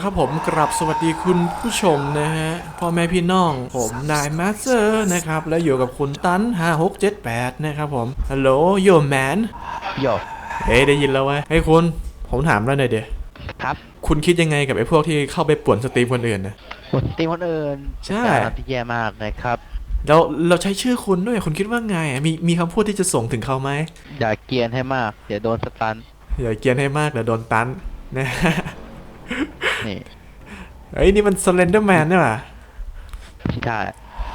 แล้วครับผมกลับสวัสดีคุณผู้ชมนะฮะพ่อแม่พี่น้องผมนายมาสเตอร์นะครับและอยู่กับคุณตั้น5678 นะครับผมฮัลโหลโยแมนโยเฮ้ยได้ยินแล้วเว้ยเฮ้ยคุณ ผมถามแล้วหน่อยเดียครับ คุณคิดยังไงกับไอ้พวกที่เข้าไปป่วนสตรีมคนอื่นนะคนตีคนอื่นใช่เป็นการที่แย่มากนะครับ เราเราใช้ชื่อคุณด้วยคุณคิดว่าไงอะมีมีคำพูดที่จะส่งถึงเขาไหมอย่าเกรียนให้มาก เดี๋ยวโดนสตันอย่าเกรียนให้มากเดี๋ยวโดนตันนะ นี่เฮ้ยนี่มันสเลนเดอร์แมนเนี่ยว่ะใช่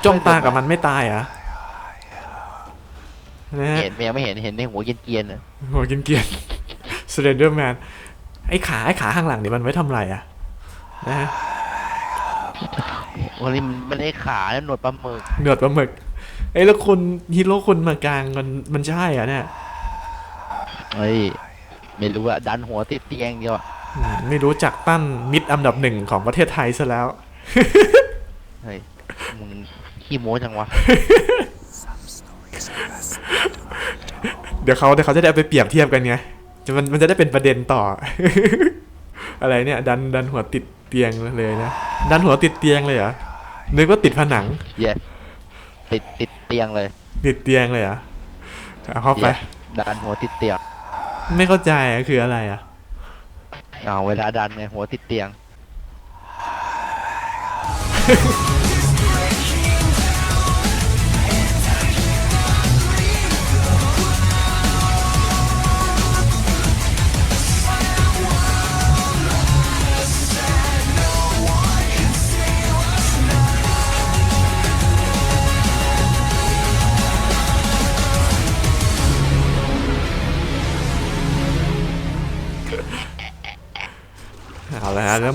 จ้องตากับมันไม่ตายเหรอนะฮะเห็นยังไม่เห็นเห็นในหัวเกรียนๆน่ะหัวกินเกียนสเลนเดอร์แมนไอ้ขาไอ้ขาข้างหลังนี่มันไว้ทำอะไรอะนะฮะวันนี้มันไม่ได้ขาแล้วหนวดปลาหมึกเนือดปลาหมึกไอ้ยแล้วคุณฮีโร่คุณมากลางมันมันใช่เหรอะเนี่ยเฮ้ยไม่รู้อะดันหัวติดเตียงเดียวอะอืม ไม่รู้จักตั้นมิดอันดับหนึ่งของประเทศไทยซะแล้ว เฮ้ย มึงขี้โม้จังวะ เดี๋ยวเขาเดี๋ยวเขาจะได้เอาไปเปรียบเทียบกันไงจะมันมันจะได้เป็นประเด็นต่อ อะไรเนี่ย ดันดันหัวติดเตียงเลยนะ ดันหัวติดเตียงเลยเหรอ นึกว่าติดผนัง เย้ติดติดเตียงเลย ติดเตียงเลยเหรอเอาเข้าไปเย้ดันหัวติดเตียง ไม่เข้าใจอะคืออะไรอะ เอาเวลาดันไงหัวติดเตียง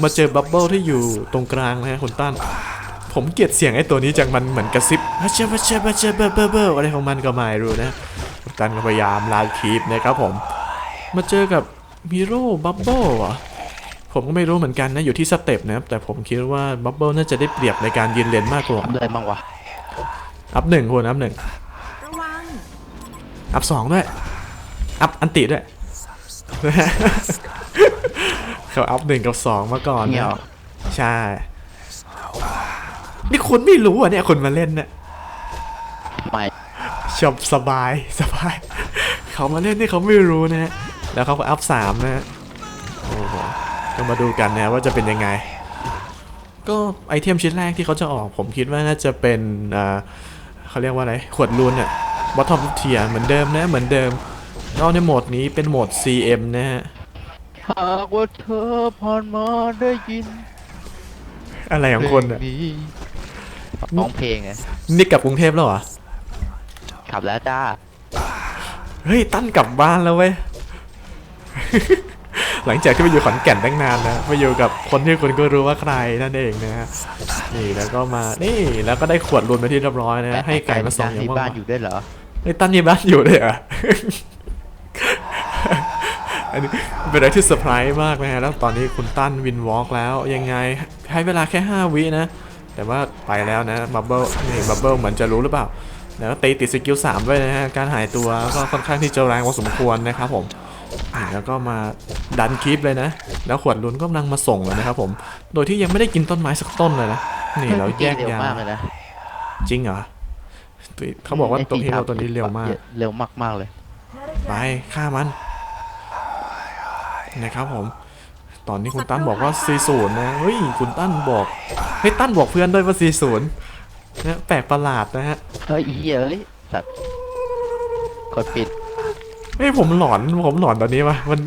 มาเจอบับเบิลที่อยู่ตรงกลางนะฮะคุณตั้นผมเกลียดเสียงไอ้ตัวนี้จังมันเหมือนกระซิบฮัชเชฮัชเชฮัชเชเบอร์เบอร์เบอร์อะไรของมันก็ไม่รู้นะคุณตั้นก็พยายามลาคีปนะครับผม มาเจอกับฮีโร่บับเบิลอะผมก็ไม่รู้เหมือนกันนะอยู่ที่สเต็ปนะครับแต่ผมคิดว่าบับเบิลน่าจะได้เปรียบในการยืนเลนมากกว่าทำเลยบ้างวะอัพหนึ่งคุณอัพหนึ่งระวังอัพสองด้วย อัพอันติด้วย เขาอัพหนึ่งกับสองมาก่อนเงี้นะยวใช่ นี่คุณไม่รู้อะเนี่ยคุณมาเล่นเนี่ยไม่ชอบสบายสบาย เขามาเล่นนี่เขาไม่รู้นะฮะแล้วเขาก็อัพสามนะฮะโอ้โหก็มาดูกันนะว่าจะเป็นยังไง ก็ไอเทมชิ้นแรกที่เขาจะออกผมคิดว่าน่าจะเป็นอ่าเขาเรียกว่าอะไร ขวดรูนอะบอททอมเทียเหมือนเดิมนะ เหมือนเดิมแล้วในโหมดนี้เป็นโหมด CM นะฮะ หากว่าเธอผ่านมาได้ยินอะไรของคนอะเพลงนี้ร้องเพลงไงนี่กลับกรุงเทพแล้วเหรอขับแล้วจ้าเฮ้ยตั้นกลับบ้านแล้วเว้ย หลังจากที่ไปอยู่ขอนแก่นตั้งนานนะไปอยู่กับคนที่คุณก็รู้ว่าใครนั่นเองนะฮะนี่แล้วก็มานี่แล้วก็ได้ขวดรุนไปที่เรียบร้อยนะให้ไก่มาส่งอย่างที่ว่าบ้านอยู่ด้วยเหรอไอ้ยตั้นมีบ้านอยู่ด้วยเหรอ อันนี้เป็นอะไรที่เซอร์ไพรส์มากนะฮะแล้วตอนนี้คุณตั้นวินวอล์กแล้วยังไงให้เวลาแค่ 5 วินะ แต่ว่าไปแล้วนะบับเบิลนี่บับเบิลเหมือนจะรู้หรือเปล่าแล้วก็ตีติดสกิล3ด้วยนะฮะการหายตัวก็ค่อนข้างที่จะแรงพอสมควรนะครับผมนี่แล้วก็มาดันคลิปเลยนะ แล้วขวดลุ้นก็กำลังมาส่งเลยนะครับผม โดยที่ยังไม่ได้กินต้นไม้สักต้นเลยนะ นี่เราแยกเร็วยามากเลยนะจริงเหรอตัวเขาบอกว่าตัวฮีโร่ตัวนี้เร็วมาก เร็วมากมากๆเลย ไปฆ่ามัน นะครับผม ตอนนี้คุณตั้นบอกว่า 40 นะ เฮ้ย คุณตั้นบอก เฮ้ย ตั้นบอกเพื่อนด้วยว่า 40นะแปลกประหลาดนะฮะ เฮ้ยอีเหี้ยเอ้ยสัตว์กดปิดเฮ้ยผมหลอน ผมหลอนตอนนี้วะมัน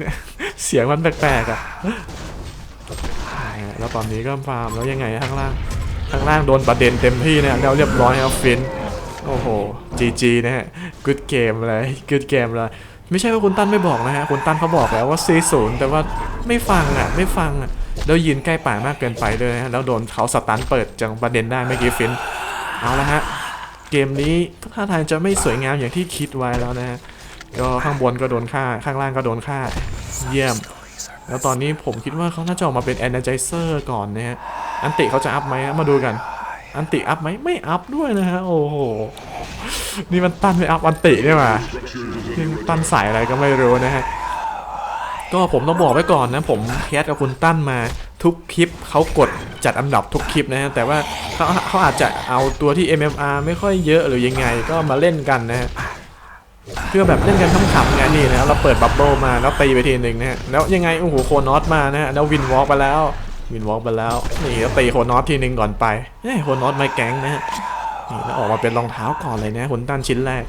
เสียงมันแปลกๆอะแล้วตอนนี้ก็ฟาร์มแล้วยังไงข้างล่าง ข้างล่างโดนประเด็นเต็มที่เนี่ยแล้วเรียบร้อยครับฟิน โอ้โห GG นะฮะ good game เลย good game เลยไไม่ใช่ว่าคุณตั้นไม่บอกนะฮะคุณตั้นเขาบอกแล้วว่า40แต่ว่าไม่ฟังอะ ไม่ฟังอะแล้วยืนใกล้ป่ามากเกินไปเลยฮะแล้วโดนเขาสตันเปิดจังประเด็นได้เมื่อกี้ฟินเอาละฮะเกมนี้ท่าทางจะไม่สวยงามอย่างที่คิดไว้แล้วนะฮะก็ข้างบนก็โดนฆ่าข้างล่างก็โดนฆ่าเยี่ยม แล้วตอนนี้ผมคิดว่าเขาน่าจะออกมาเป็น Energizer ก่อนนะฮะอันติเขาจะอัพไหมมาดูกัน อันติอัพไหมไม่อัพด้วยนะฮะโอ้โห นี่มันตั้นไม่อัพอันติเนี่หว่านี่มันตั้นสายอะไรก็ไม่รู้นะฮะ ก็ผมต้องบอกไว้ก่อนนะ ผมแคสกับคุณตั้นมาทุกคลิปเขากดจัดอันดับทุกคลิปนะฮะ แต่ว่าเขาเขาอาจจะเอาตัวที่ MMR ไม่ค่อยเยอะหรือยังไงก็มาเล่นกันนะฮะเพื่อแบบเล่นกันขำๆไงนี่นะเราเปิดบับเบิลมาแล้วตีไปทีหนึ่งนะฮะแล้วยังไงโอ้โหโคนอสมานะฮะแล้ววินวอล์กไปแล้ววินวอล์กไปแล้วนี่แล้วตีโคนอสทีหนึ่งก่อนไปเฮ้ยโคนอสมาแก๊งนะฮะ นี่แล้วออกมาเป็นรองเท้าก่อนเลยนะหุ่นตั้นชิ้นแรก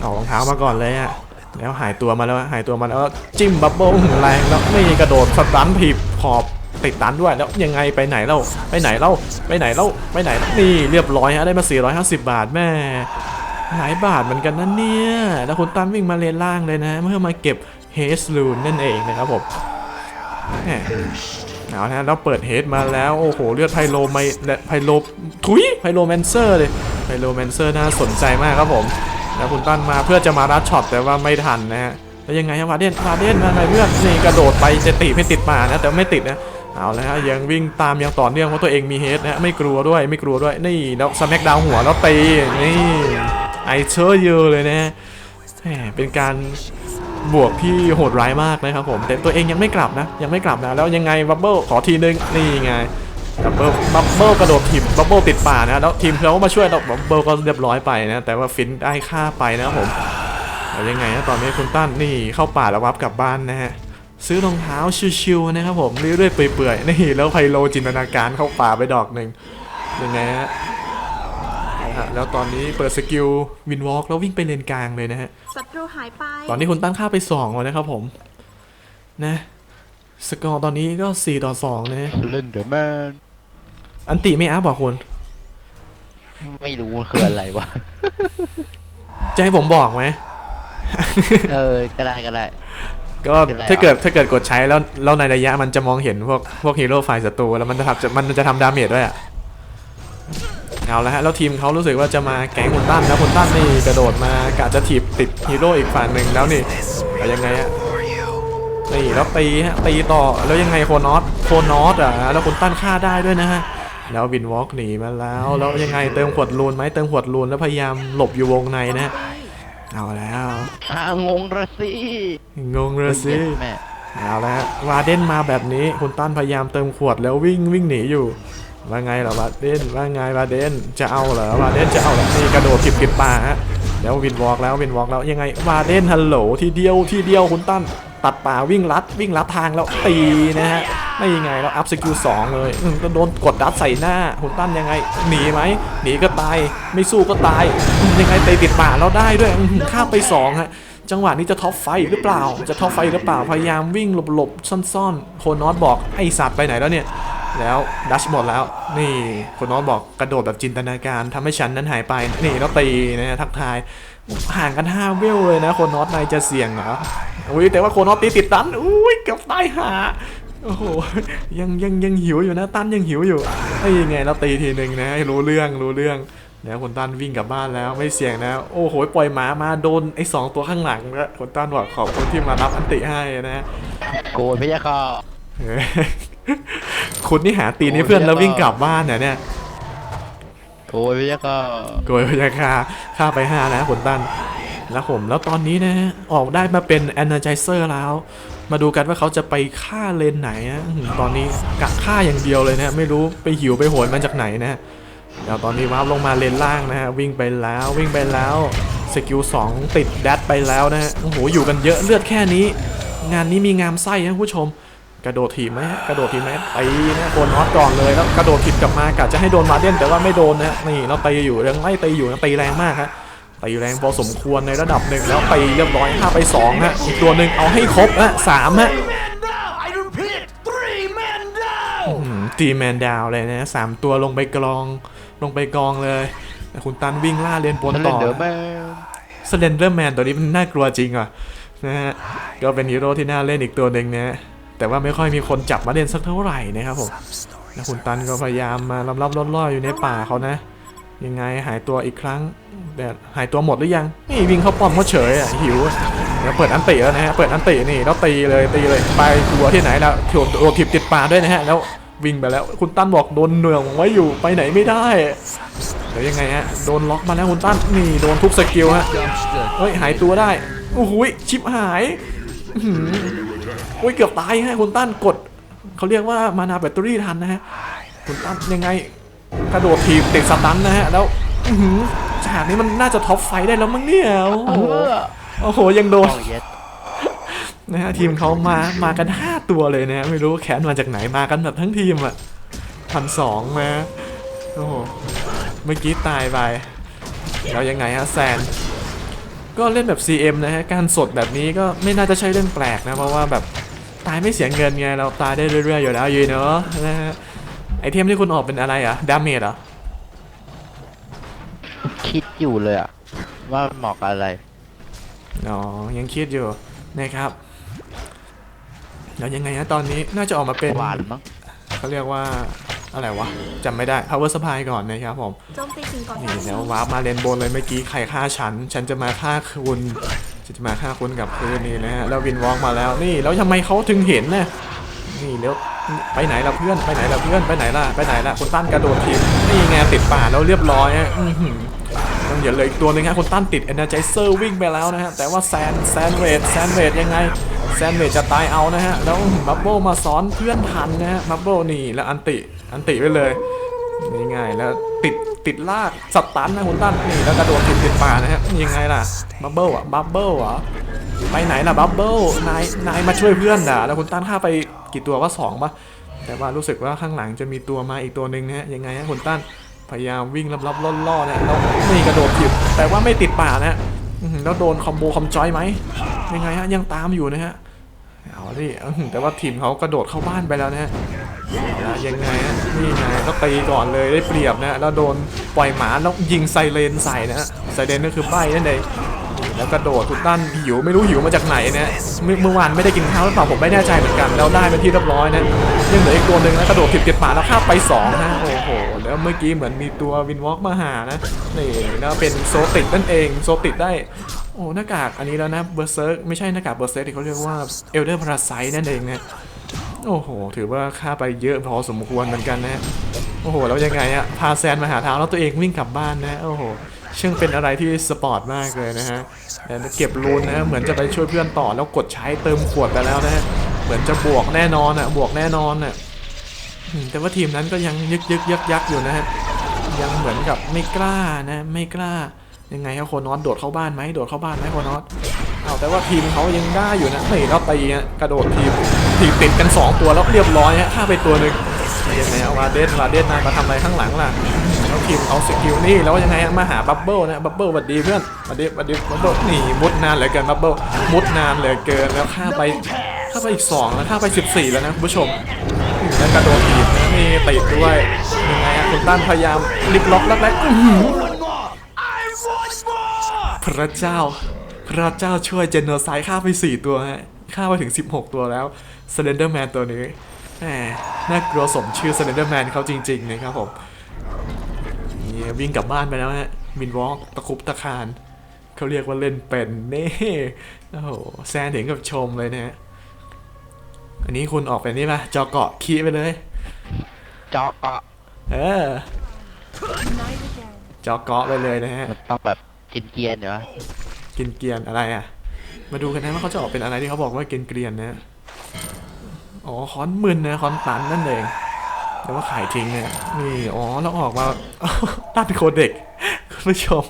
เอารองเท้ามาก่อนเลยอะแล้วหายตัวมาแล้วหายตัวมาแล้วจิ้มบับเบิ้ลแรงแล้วไม่กระโดดสตันถีบขอบติดตันด้วยแล้วยังไงไปไหนเล่าไปไหนเล่าไปไหนเล่าไปไหนนี่เรียบร้อยฮะได้มา 450 บาทแม่หลายบาทเหมือนกันนั่นเนี่ยแล้วคุณตันวิ่งมาเลนล่างเลยนะ เพื่อมาเก็บเฮสลูนนั่นเองนะครับผม เอาละแล้วเปิดเฮดมาแล้ว โอ้โห เลือดไพโลไมไพโลทุยไพโลแมนเซอร์เลยไพโลแมนเซอร์น่าสนใจมากครับผม แล้วคุณตั้นมาเพื่อจะมารัดช็อตแต่ว่าไม่ทันนะฮะแล้วยังไงครับวาเดนวาเดนมาไงเพื่อนนี่กระโดดไปจะตีไม่ติดป่านะแต่ไม่ติดนะเอาแล้วฮะยังวิ่งตามยังต่อเนื่องเพราะตัวเองมีเฮดนะไม่กลัวด้วยไม่กลัวด้วยนี่แล้วสแมกดาวหัวแล้วตีนี่ไอเชอร์เยอะเลยนะแหมเป็นการ บวกที่โหดร้ายมากนะครับผมแต่ตัวเองยังไม่กลับนะ ยังไม่กลับนะ แล้วยังไงบับเบิลขอทีนึงนี่ไงบับเบิลบับเบิลกระโดดถีบบับเบิลติดป่านะแล้วทีมเขามาช่วยแล้วบับเบิลก็เรียบร้อยไปนะ แต่ว่าฟินได้ค่าไปนะครับผมแล้วยังไงนะตอนนี้คุณตั้นนี่เข้าป่าแล้ววับกลับบ้านนะฮะซื้อรองเท้าชิวๆนะครับผมเรื่อยๆเปื่อยๆนี่แล้วไพโลจินตนาการเข้าป่าไปดอกหนึ่งยังไงฮะเอาฮะ แล้วตอนนี้เปิดสกิลวินวอล์กแล้ววิ่งไปเลนกลางเลยนะฮะศัตรูหายไปตอนนี้คุณตั้งค่าไป2แล้วนะครับผมนะสกอร์ตอนนี้ก็ 4 ต่อ 2 นะฮะเล่นเดอะแมนอันติไม่อัพบอกคุณไม่รู้มันคืออะไรวะ จะให้ผมบอกไหม เออ ก็ได้ก็ได้ ก็เป็นไรถ้าเกิดอะถ้าเกิดกดใช้แล้วแล้วในระยะมันจะมองเห็นพวกพวกฮีโร่ฝ่ายศัตรูแล้วมันจะทำจะมันจะทำดาเมจด้วยอะ เอาละฮะแล้วทีมเขารู้สึกว่าจะมาแก๊งคุณตั้นแล้วคุณตั้นนี่กระโดดมากะจะถีบติดฮีโร่อีกฝั่งหนึ่งแล้วนี่แล้วยังไงอะนี่แล้วตีฮะตีต่อแล้วยังไงโคนอสโคนอสอะแล้วคุณตั้นฆ่าได้ด้วยนะฮะแล้ววินวอล์กหนีมาแล้วแล้วยังไงเติมขวดลูนไหมเติมขวดลูนแล้วพยายามหลบอยู่วงในนะฮะเอาแล้วอ่างงระสิงงเลยสิแม่เอาละฮะวาเดนมาแบบนี้คุณตั้นพยายามเติมขวดแล้ววิ่งวิ่งหนีอยู่ ว่าไงเหรอวาเดนว่าไงวาเดนจะเอาเหรอวาเดนจะเอาเหรอนี่กระโดดผิดผิดป่าฮะแล้ววินวอล์กแล้ววินวอล์กแล้วยังไงวาเดนฮัลโหลทีเดียวทีเดียวคุณตั้นตัดป่าวิ่งลัดวิ่งลัดทางแล้วตีนะฮะไม่ยังไงแล้วอัพสกิลสองเลยอืมก็โดนกดดัดใส่หน้าคุณตั้นยังไงหนีไหมหนีก็ตายไม่สู้ก็ตายยังไงตีติดป่าเราได้ด้วยอืมข้าไปสองฮะจังหวะนี้จะท็อปไฟหรือเปล่า จะท็อปไฟหรือเปล่าพยายามวิ่งหลบๆซ่อนๆโคนอสบอกไอสัตว์ไปไหนแล้วเนี่ย แล้วดัชหมดแล้ว นี่โคนอสบอกกระโดดแบบจินตนาการทำให้ฉันนั้นหายไป นี่แล้วตีนะฮะทักทายห่างกัน5เวลเลยนะโคนอสนายจะเสี่ยงเหรออุ้ยแต่ว่าโคนอสตีติดตันอุ้ยเกือบตายหาโอ้โหยังยังยังหิวอยู่นะตันยังหิวอยู่ไอ้ยังไงแล้วตีทีหนึ่งนะให้รู้เรื่องรู้เรื่องแล้วคนตันวิ่งกลับบ้านแล้วไม่เสี่ยงนะ โอ้โหปล่อยหมามาโดนไอ้สองตัวข้างหลังแล้วคนตันบอกขอบคุณที่มารับอันติให้นะโกรธพี่ยะค่ะเออ คุณนี่หาตีนให้เพื่อนแล้ววิ่งกลับบ้านเนี่ยเนี่ยโกรธพี่ยะค่ะโกยพยาคาค่าไปห้านะคนตันแล้วผมแล้วตอนนี้นะออกได้มาเป็น Energizer แล้ว มาดูกันว่าเขาจะไปฆ่าเลนไหนนะอื้อหือตอนนี้กะฆ่าอย่างเดียวเลยนะไม่รู้ไปหิวไปโหยมาจากไหนนะเดี๋ยวตอนนี้วาร์ปลงมาเลนล่างนะฮะวิ่งไปแล้ววิ่งไปแล้วสกิล2ติดแดดไปแล้วนะฮะโอ้โหอยู่กันเยอะเลือดแค่นี้ งานนี้มีงามไส้นะผู้ชม กระโดดถีบไหมฮะกระโดดถีบไหมตีนะโดนน็อตก่อนเลยแล้วกระโดดถีบกลับมากะจะให้โดนมาเด่นแต่ว่าไม่โดนนะนี่เราตีอยู่ยังไล่ตีอยู่นะตีแรงมากฮะตีแรงพอสมควรในระดับหนึ่งแล้วตีเรียบร้อยห้าไปสองฮะอีกตัวหนึ่งเอาให้ครบฮะสามฮะ men down! I repeat, three men down! ตีแมนดาวเลยนะสามตัวลงไปกรองลงไปกองเลยแต่คุณตันวิ่งล่าเลนปนเล่นต่อเดอะแมนสเลนเดอร์แมนตัวนี้มันน่ากลัวจริงอะนะฮะก็เป็นฮีโร่ที่น่าเล่นอีกตัวหนึ่งนะ แต่ว่าไม่ค่อยมีคนจับมาเล่นสักเท่าไหร่นะครับผมแล้วคุณตันก็พยายามมาลับลับล่อๆอยู่ในป่าเขานะ ยังไงหายตัวอีกครั้งแต่หายตัวหมดหรือยังนี่วิ่งเข้าป้อมเขาเฉยอะหิวอะแล้วเปิดอันติแล้วนะฮะเปิดอันตินี่แล้วตีเลยตีเลยไปกลัวที่ไหนแล้วโดนโดนทิบติดป่าด้วยนะฮะแล้ววิ่งไปแล้วคุณตั้นบอกโดนเหนื่องไว้อยู่ไปไหนไม่ได้แล้วยังไงฮะโดนล็อกมาแล้วคุณตั้นนี่โดนทุกสกิลฮะเฮ้ยหายตัวได้โอ้โหยชิปหาย อื้ยเกือบตายฮะคุณตั้นกดเขาเรียกว่ามานาแบตเตอรี่ทันนะฮะคุณตั้นยังไงกระโดดถีบติดสตันนะฮะแล้วฉากนี้มันน่าจะท็อปไฟได้แล้วมั้งเนี่ยโอ้โหโอ้โหยังโดนนะฮะทีมเขามามากัน 5 ตัวเลยนะไม่รู้แขนมาจากไหนมากันแบบทั้งทีมอะพันสองมาโอ้โหเมื่อกี้ตายไปแล้วยังไงฮะแซน ก็เล่นแบบ CM นะฮะ การสดแบบนี้ก็ไม่น่าจะใช่เรื่องแปลกนะ เพราะว่าแบบตายไม่เสียเงินไง เราตายได้เรื่อยๆอยู่แล้วยีเนาะนะฮะ ไอเทมที่คุณออกเป็นอะไรอะดาเมจเหรอ คิดอยู่เลยอะว่าเหมาะกับอะไร อ๋อ ยังคิดอยู่นะครับ แล้วยังไงฮะตอนนี้น่าจะออกมาเป็นหวานมั้งเขาเรียกว่า อะไรวะจำไม่ได้ power supply ก่อนนะครับผมโจมตีสิ่งก่อสนี่ร้างแล้ววาร์ปมาเลนบนเลยเมื่อกี้ใครฆ่าฉัน ฉันจะมาฆ่าคุณฉันจะมาฆ่าคุณกับคืนนี่นะฮะแล้ววินวอล์กมาแล้วนี่แล้วทำไมเขาถึงเห็นนะนี่แล้วไปไหนล่ะเพื่อนไปไหนล่ะเพื่อนไปไหนล่ะไปไหนล่ะคุณตั้นกระโดดทีมนี่ไงติดป่าแล้วเรียบร้อยฮะอื้อหือต้องอย่าเลยอีกตัวหนึงฮะคุณตั้นติด energizer วิ่งไปแล้วนะฮะแต่ว่าแซนแซนเวดแซนเวดยังไง แซนเวดจะตายเอานะฮะ แล้วบับเบิลมาซ้อนเพื่อนทันนะฮะบับเบิลนี่แล้วอันติอันติไปเลยนี่ไงแล้วติดติดลากสตันนะคุณตั้นนี่แล้วกระโดดติดติดป่านะฮะยังไงล่ะบับเบิลอะบับเบิลเหรอไปไหนล่ะบับเบิลนายนายมาช่วยเพื่อนด่าแล้วคุณตั้นฆ่าไปกี่ตัวก็สองปะแต่ว่ารู้สึกว่าข้างหลังจะมีตัวมาอีกตัวหนึ่งนะฮะยังไงฮะคุณตั้นพยายามวิ่งลับๆล่อๆเนี่ยแล้วนี่กระโดดผิดแต่ว่าไม่ติดป่านะฮะแล้วโดนคอมโบคอมจอยไหมยังไงฮะยังตามอยู่นะฮะ เอาดิแต่ว่าทีมเขากระโดดเข้าบ้านไปแล้วนะฮะยังไงฮะนี่ไงก็ตีก่อนเลยได้เปรียบนะแล้วโดนปล่อยหมาแล้วยิงไซเรนใส่นะฮะไซเรนก็คือใบนั่นเองแล้วกระโดดคุณตั้นหิวไม่รู้หิวมาจากไหนนะเมื่อวานไม่ได้กินข้าวหรือเปล่าผมไม่แน่ใจเหมือนกันแล้วได้เป็นที่เรียบร้อยนะยังเหลืออีกตัวหนึ่งนะกระโดดผิดติดป่าแล้วฆ่าไปสองนะโอ้โหแล้วเมื่อกี้เหมือนมีตัววินวอล์กมาหานะนี่แล้วเป็นโซติดนั่นเองโซติดได้ โอ้หน้ากากอันนี้แล้วนะเบอร์เซิร์กไม่ใช่หน้ากากเบอร์เซิร์กที่เขาเรียกว่าเอลเดอร์พาราไซนั่นเองนะโอ้โห ถือว่าค่าไปเยอะพอสมควรเหมือนกันนะโอ้โห แล้วยังไงอะพาแซนมาหาทางแล้วตัวเองวิ่งกลับบ้านนะ โอ้โหช่างเป็นอะไรที่สปอร์ตมากเลยนะฮะแล้วเก็บรูนนะเหมือนจะไปช่วยเพื่อนต่อแล้วกดใช้เติมขวดไปแล้วนะเหมือนจะบวกแน่นอนอะบวกแน่นอนอะแต่ว่าทีมนั้นก็ยังยึกยึกยักยักอยู่นะฮะยังเหมือนกับไม่กล้านะ ไม่กล้า ยังไงครับโคนอสโดดเข้าบ้านไหมโดดเข้าบ้านไหมโคนอสเอาแต่ว่าทีมเขายังได้อยู่นะนี่แล้วตีฮะกระโดดทีมทีมติดกัน 2 ตัวแล้วเรียบร้อยฮะฆ่าไปตัวหนึ่งยังไงเอาวาเดนวาเดนนายมาทำอะไรข้างหลังล่ะแล้วทีมเอาสกิลนี่แล้วยังไงมาหาบับเบิลนะบับเบิลสวัสดีเพื่อนสวัสดีสวัสดีบับเบิลหนีมุดนานเหลือเกินบับเบิลมุดนานเหลือเกินแล้วฆ่าไปฆ่าไปอีก2แล้วฆ่าไป 14 แล้วนะคุณผู้ชมแล้วกระโดดถีบนะนี่ติดด้วยยังไงฮะคุณตั้นพยายามลิบล็อกแล้วแรกอื้อหือ One more. I want more. พระเจ้า พระเจ้าช่วยเจนโนไซด์ฆ่าไป4ตัวฮะฆ่าไปถึง 16 ตัวแล้วสเลนเดอร์แมนตัวนี้แหมน่ากลัวสมชื่อสเลนเดอร์แมนเขาจริงๆนะครับผมนี่วิ่งกลับบ้านไปแล้วฮะมินวอล์กตะคุบตะคานเขาเรียกว่าเล่นเป็นเน่โอ้โหแซนถึงกับชมเลยนะฮะอันนี้คุณออกไปนี่ป่ะจอเกาะคีย์ไปเลยเจาะเกาะเออจอเกาะไปเลยนะฮะมันต้องแบบ กินเกียนเดี๋ยวะกินเกรียนอะไรอะ มาดูกันนะว่าเขาจะออกเป็นอะไรที่เขาบอกว่าเกินเกรียนนะอ๋อคอนมึนนะคอนตันนั่นเองแต่ว่าขายทิ้งเนี่ยนี่อ๋อแล้วออกมา ตัดโคเด็กคุณผู้ชม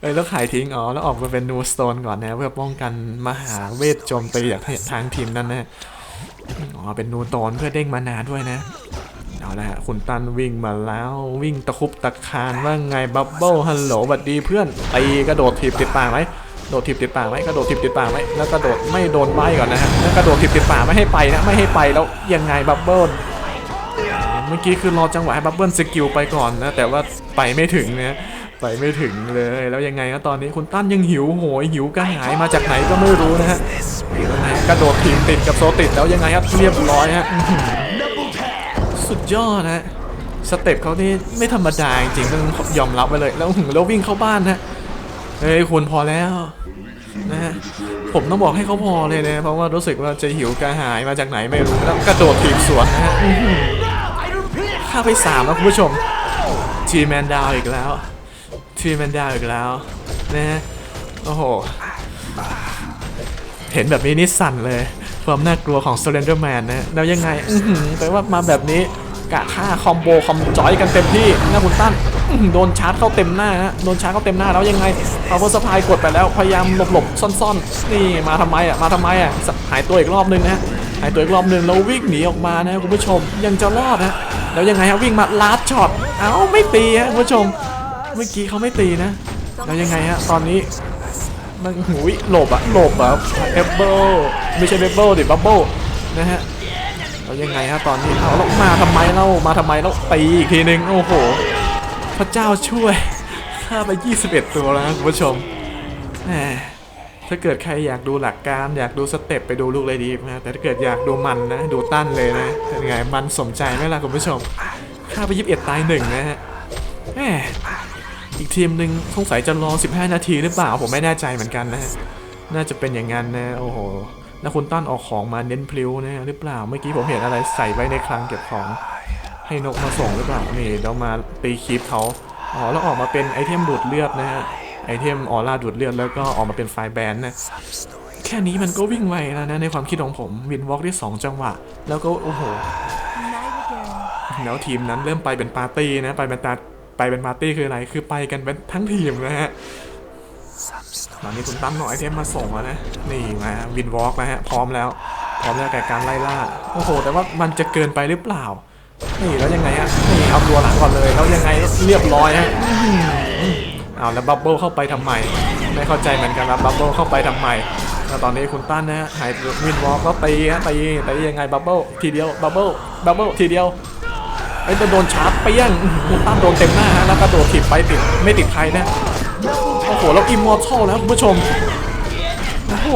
เอ้แล้วขายทิ้งอ๋อแล้วออกมาเป็นนูสโตนก่อนนะเพื่อป้องกันมหาเวทโจมตีจากทางทีมนั่นนะอ๋อเป็นนูโตนเพื่อเด้งมานาด้วยนะ เอาละฮะคุณตันวิ่งมาแล้ววิ่งตะคุบตะคานว่าไงบับเบิลฮัลโหลบัดดีเพื่อนตีกระโดดถีบติดปากไหมโดดถีบติดปากไหมกระโดดถีบติดปากไหมแล้วกระโดดไม่โดนใบก่อนนะฮะแล้วกระโดดถีบติดปากไม่ให้ไปนะไม่ให้ไปแล้วยังไงบับเบิลเมื่อกี้คือรอจังหวะให้บับเบิลสกิลไปก่อนนะแต่ว่าไปไม่ถึงนะไปไม่ถึงเลยแล้วยังไงก็ตอนนี้คุณตั้นยังหิวโหยหิวกระหายมาจากไหนก็ไม่รู้นะฮะกระโดดถีบติดกับโซติดแล้วยังไงครับเรียบร้อยฮะ สุดยอดนะสเต็ปเขานี่ไม่ธรรมดาจริงต้องยอมรับไปเลย แล้วแล้ววิ่งเข้าบ้านนะเฮ้ยคุณพอแล้วนะฮะผมต้องบอกให้เขาพอเลยนะเพราะว่ารู้สึกว่าจะหิวกระหายมาจากไหนไม่รู้แล้วกระโดดถีบสวนนะฮะอื้าไปสามแล้วคุณผู้ชมทีแมนดาวอีกแล้วทีแมนดาวอีกแล้วนะฮะโอ้โหเห็นแบบนี้นี่สั่นเลย ความน่ากลัวของ Slender Man นะแล้วยังไงแปลว่ามาแบบนี้กะฆ่าคอมโบคอมจอยกันเต็มที่นะคุณตั้นโดนชาร์จเข้าเต็มหน้าฮะโดนชาร์จเข้าเต็มหน้าแล้วยังไง power supply กดไปแล้วพยายามหลบๆซ่อนๆ นี่มาทำไมอะมาทำไมอะหายตัวอีกรอบนึงนะหายตัวอีกรอบนึงแล้ววิ่งหนีออกมานะคุณผู้ชมยังจะรอดนะแล้วยังไงฮะวิ่งมาลาดช็อตเอ้าไม่ตีฮะคุณผู้ชม เมื่อกี้เขาไม่ตีนะแล้วยังไงฮะตอนนี้ มันหูยหลบอะหลบอะเอเบิลไม่ใช่เบเบิลดิบับเบิลนะฮะแล้วยังไงฮะตอนนี้เอาล้วมาทำไมเล่ามาทำไมแล้วตีอีกทีนึงโอ้โห พระเจ้าช่วยฆ่าไป 21 ตัวแล้วคุณผู้ชมแหมถ้าเกิดใครอยากดูหลักการอยากดูสเต็ปไปดูลูกเลยดีนะแต่ถ้าเกิดอยากดูมันนะดูตั้นเลยนะเป็นไงมันสมใจไหมล่ะคุณผู้ชมฆ่าไป 21 ตายหนึ่งนะฮะแหม อีกทีมหนึ่งสงสัยจะรอ 15 นาทีหรือเปล่าผมไม่แน่ใจเหมือนกันนะฮะน่าจะเป็นอย่างนั้นนะโอ้โหแล้วคุณตั้นออกของมาเน้นพลิ้วนะหรือเปล่าเมื่อกี้ผมเห็นอะไรใส่ไว้ในคลังเก็บของ ให้นกมาส่งหรือเปล่านี่เรามาตีคลิปเขาอ๋อแล้วออกมาเป็นไอเทมดูดเลือดนะฮะไอเทมออร่าดูดเลือดแล้วก็ออกมาเป็นไฟแบนนะแค่นี้มันก็วิ่งไวแล้วนะในความคิดของผมวินวอล์กได้สองจังหวะ แล้วก็โอ้โหแล้วทีมนั้นเริ่มไปเป็นปาร์ตี้นะไปเป็นตา ไปเป็นปาร์ตี้คืออะไร คือไปกันเป็นทั้งทีมนะฮะตอนนี้คุณตั้มหน่อยเทมมาส่งแล้วนะ นี่มาวินวอล์กนะฮะ พร้อมแล้ว พร้อมแล้วแก่การไล่ล่า โอ้โห แต่ว่ามันจะเกินไปหรือเปล่า นี่แล้วยังไงฮะ นี่เอาตัวหลังก่อนเลย แล้วยังไงเรียบร้อยฮะอื้อหือเอาแล้วบับเบิลเข้าไปทำไม ไม่เข้าใจเหมือนกันแล้วบับเบิลเข้าไปทำไมแล้วตอนนี้คุณตั้นนะฮะหายวินวอล์กแล้วตีฮะตีตียังไงบับเบิลทีเดียวบับเบิลบับเบิลทีเดียว ไอ้ยโดนชาร์จเปี้ยงคุณตั้มโดนเต็มหน้าฮะแล้วก็โดดถีบไปติดไม่ติดใครนะโอ้โหแล้วอิมมอร์ทัลแล้วคุณผู้ชมโอ้โห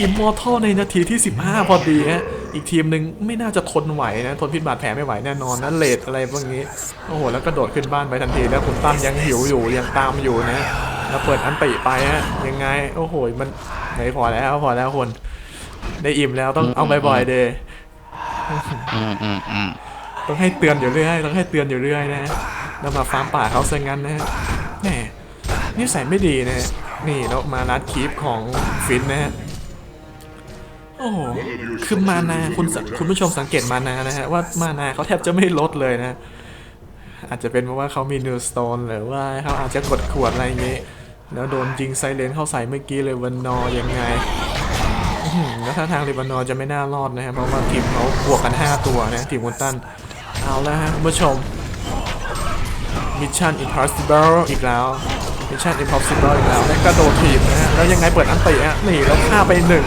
อิมมอร์ทัลในนาทีที่ 15 พอดีฮะอีกทีมหนึ่งไม่น่าจะทนไหวนะ ทนพิษบาดแผลไม่ไหวแน่นอนนะเลดอะไรพวกนี้ โอ้โห แล้วกระโดดขึ้นบ้านไปทันทีแล้วคุณตั้มยังหิวอยู่ยังตามอยู่นะ แล้วเปิดอันติไปฮะยังไง โอ้โห มันไหนพอแล้วพอแล้วคน ได้อิ่มแล้วต้องเอาบ่อยๆเดย์อืมอืมอืม ต้องให้เตือนอยู่เรื่อยต้องให้เตือนอยู่เรื่อยนะแล้วมาฟาร์มป่าเขาซะงั้นนะแหมนี่ใส่ไม่ดีนะนี่แล้วมาลัดคีปของฟินนะฮะโอ้โหคือมานาคุณคุณผู้ชมสังเกตมานานะฮะว่ามานาเขาแทบจะไม่ลดเลยนะ อาจจะเป็นเพราะว่าเขามีนิวสโตนหรือว่าเขาอาจจะกดขวดอะไรอย่างงี้ แล้วโดนยิงไซเลนเข้าใส่เมื่อกี้เลยวันนอยังไงแล้วถ้าทางลิบานอนจะไม่น่ารอดนะครับเพราะว่าทีมเขาบวกกัน 5 ตัวนะทีมวุนตัน เอาแล้วฮะคุณผู้ชม Mission Impossible อีกแล้ว Mission Impossible อีกแล้วแล้วกระโดดถีบนะฮะ แล้วยังไงเปิดอันติฮะนี่แล้วฆ่าไปหนึ่ง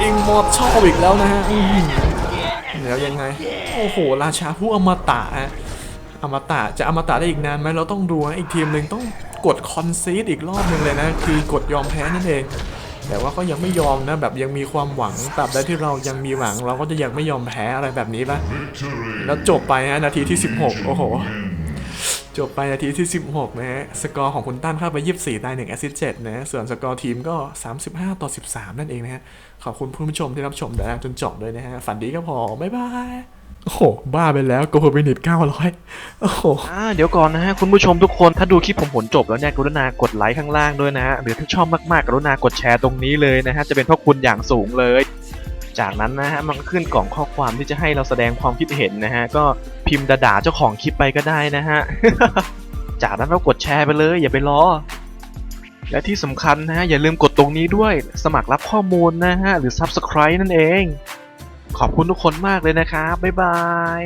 อิงมอร์ชอลอีกแล้วนะฮะอือหือแล้วยังไง โอ้โห ราชาผู้อมตะฮะอมตะจะอมตะได้อีกนานไหมเราต้องดูนะอีกทีมหนึ่งต้องกดคอนซีดอีกรอบหนึ่งเลยนะ คือกดยอมแพ้นั่นเอง แต่ว่าก็ยังไม่ยอมนะแบบยังมีความหวังตราบใดที่เรายังมีหวัง เราก็จะยังไม่ยอมแพ้อะไรแบบนี้ปะแล้วจบไปฮะนาทีที่ 16 โอ้โห จบไปนาทีที่ 16 นะฮะสกอร์ของคุณตั้นเข้าไป 24ตาย1แอสซิสต์7นะฮะส่วนสกอร์ทีมก็ 35 ต่อ 13 นั่นเองนะฮะขอบคุณผู้ชมที่รับชมแต่จนจบด้วยนะฮะฝันดีก็พอบ๊ายบาย โอ้โห บ้าไปแล้วโกโฮเบนิต900โอ้โห อ่าเดี๋ยวก่อนนะฮะคุณผู้ชมทุกคนถ้าดูคลิปผมผลจบแล้วเนี่ยกรุณากดไลค์ข้างล่างด้วยนะฮะหรือถ้าชอบมากๆกรุณากดแชร์ตรงนี้เลยนะฮะจะเป็นพระคุณอย่างสูงเลย จากนั้นนะฮะมันก็ขึ้นกล่องข้อความที่จะให้เราแสดงความคิดเห็นนะฮะก็พิมพ์ด่าๆเจ้าของคลิปไปก็ได้นะฮะ จากนั้นเรากดแชร์ไปเลย อย่าไปรอและที่สำคัญนะฮะอย่าลืมกดตรงนี้ด้วย สมัครรับข้อมูลนะฮะหรือ Subscribe นั่นเอง ขอบคุณทุกคนมากเลยนะครับ บ๊ายบาย